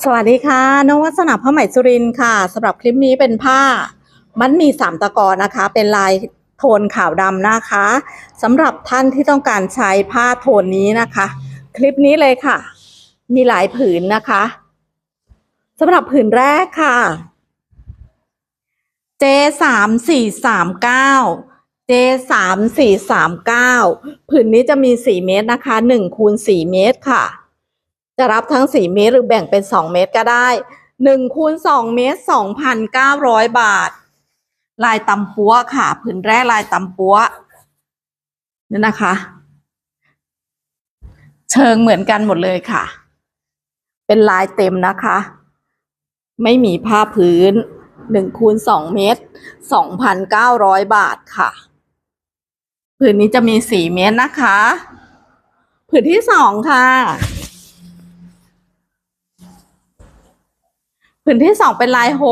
สวัสดีค่ะนวัสนาผ้าไหมสุรินค่ะสำหรับคลิปนี้เป็นผ้า มันมีสามตะกอนนะคะ เป็นลายโทนขาวดำนะคะสำหรับท่านที่ต้องการใช้ผ้าโทนนี้นะคะ คลิปนี้เลยค่ะ มีหลายผืนนะคะสำหรับผืนแรกค่ะ J สามสี่สามเก้า J สามสี่สามเก้าผืนนี้จะมีสี่เมตรนะคะหนึ่งคูณสี่เมตรค่ะ จะรับทั้ง 4 เมตรหรือแบ่งเป็น 2 เมตรก็ได้1คูณ2เมตร 2,900 บาท ลายตำปัวค่ะผืนแรกลายตำปัวนี่นะคะ เชิงเหมือนกันหมดเลยค่ะ เป็นลายเต็มนะคะ ไม่มีผ้าพื้น1คูณ2เมตร 2,900 บาทค่ะผืนนี้จะมี 4 เมตรนะคะผืนที่2ค่ะ ผืนที่สองเป็นลายโฮ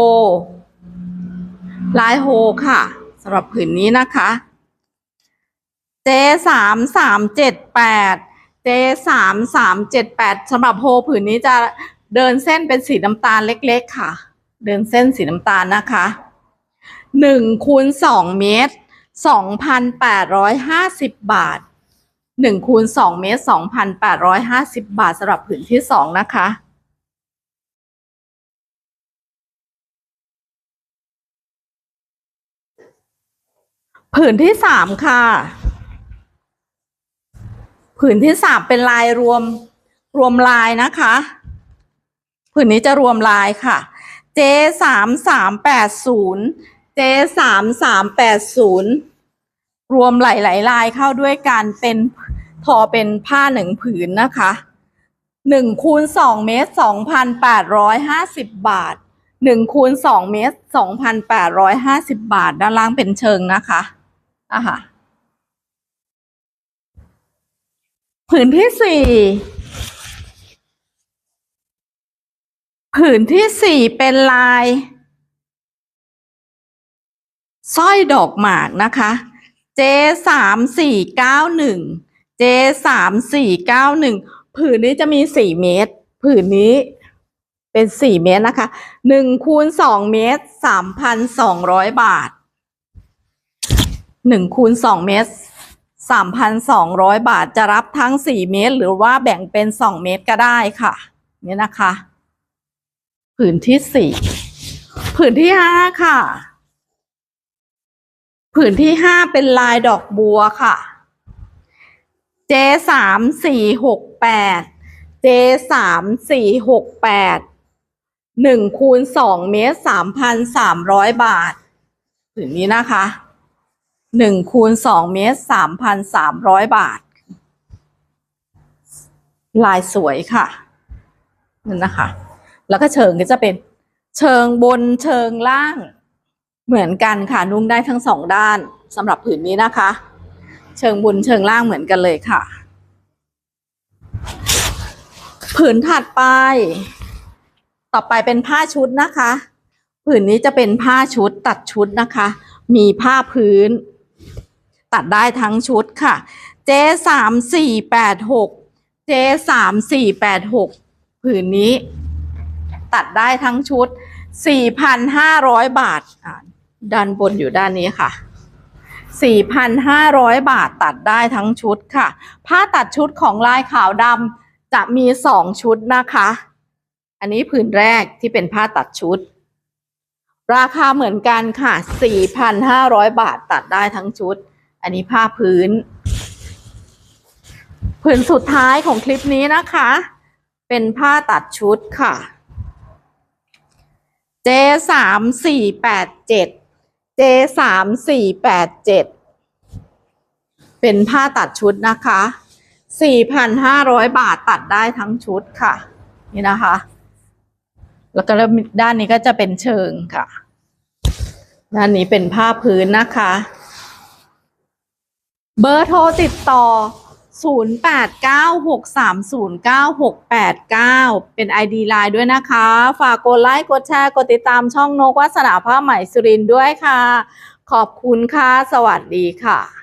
ลายโฮค่ะสำหรับผืนนี้นะคะ J สามสามเจ็ดแปด J สามสามเจ็ดแปดสำหรับโฮผืนนี้จะเดินเส้นเป็นสีน้ำตาลเล็ก ๆ ค่ะ เดินเส้นสีน้ำตาลนะคะหนึ่งคูณสองเมตรสองพันแปดร้อยห้าสิบบาทหนึ่งคูณสองเมตรสองพันแปดร้อยห้าสิบบาทสำหรับผืนที่สองนะคะ ผืนที่สามค่ะ ผืนที่สามเป็นลายรวมรวมลายนะคะ ผืนนี้จะรวมลายค่ะ J สามสามแปดศูนย์ J สามสามแปดศูนย์รวมหลายๆลายเข้าด้วยกันเป็นทอเป็นผ้าหนึ่งผืนนะคะหนึ่งคูณสองเมตรสองพันแปดร้อยห้าสิบบาทหนึ่งคูณสองเมตรสองพันแปดร้อยห้าสิบบาท ด้านล่างเป็นเชิงนะคะ อะค่ะผืนที่สี่ผืนที่สี่เป็นลายสร้อยดอกหมากนะคะ J สามสี่เก้าหนึ่ง J สามสี่เก้าหนึ่งผืนนี้จะมีสี่เมตร ผืนนี้เป็นสี่เมตรนะคะหนึ่งคูณสองเมตรสามพันสองร้อยบาท หนึ่งคูณสองเมตรสามพันสองร้อยบาทจะรับทั้งสี่เมตร หรือว่าแบ่งเป็นสองเมตรก็ได้ค่ะ นี่นะคะ ผืนที่สี่ผืนที่ห้าค่ะ ผืนที่ห้าเป็นลายดอกบัวค่ะ J สามสี่หกแปด J สามสี่หกแปดหนึ่งคูณสองเมตรสามพันสามร้อยบาทผืนนี้นะคะ หนึ่งคูณสองเมตรสามพันสามร้อยบาท ลายสวยค่ะนั่นนะคะ แล้วก็เชิงก็จะเป็นเชิงบนเชิงล่างเหมือนกันค่ะนุ่งได้ทั้งสองด้านสำหรับผืนนี้นะคะ เชิงบนเชิงล่างเหมือนกันเลยค่ะ ผืนถัดไป ต่อไปเป็นผ้าชุดนะคะ ผืนนี้จะเป็นผ้าชุดตัดชุดนะคะมีผ้าพื้น ตัดได้ทั้งชุดค่ะ J สามสี่แปดหก J สามสี่แปดหกผืนนี้ ตัดได้ทั้งชุด4,500บาทอ่าด้านบนอยู่ด้านนี้ค่ะ4,500บาทตัดได้ทั้งชุดค่ะ ผ้าตัดชุดของลายขาวดำจะมี2ชุดนะคะ อันนี้ผืนแรกที่เป็นผ้าตัดชุดราคาเหมือนกันค่ะ 4,500 บาทตัดได้ทั้งชุด อันนี้ผ้าพื้น ผืนสุดท้ายของคลิปนี้นะคะ เป็นผ้าตัดชุดค่ะ J สามสี่แปดเจ็ด J สามสี่แปดเจ็ดเป็นผ้าตัดชุดนะคะสี่พันห้าร้อยบาทตัดได้ทั้งชุดค่ะ นี่นะคะ แล้วก็ด้านนี้ก็จะเป็นเชิงค่ะ ด้านนี้เป็นผ้าพื้นนะคะ เบอร์โทรติดต่อ 0896309689 เป็น ID ไลน์ด้วยนะคะ ฝากกดไลค์ กดแชร์ กดติดตามช่องนกวัสนาผ้าไหมสุรินด้วยค่ะ ขอบคุณค่ะ สวัสดีค่ะ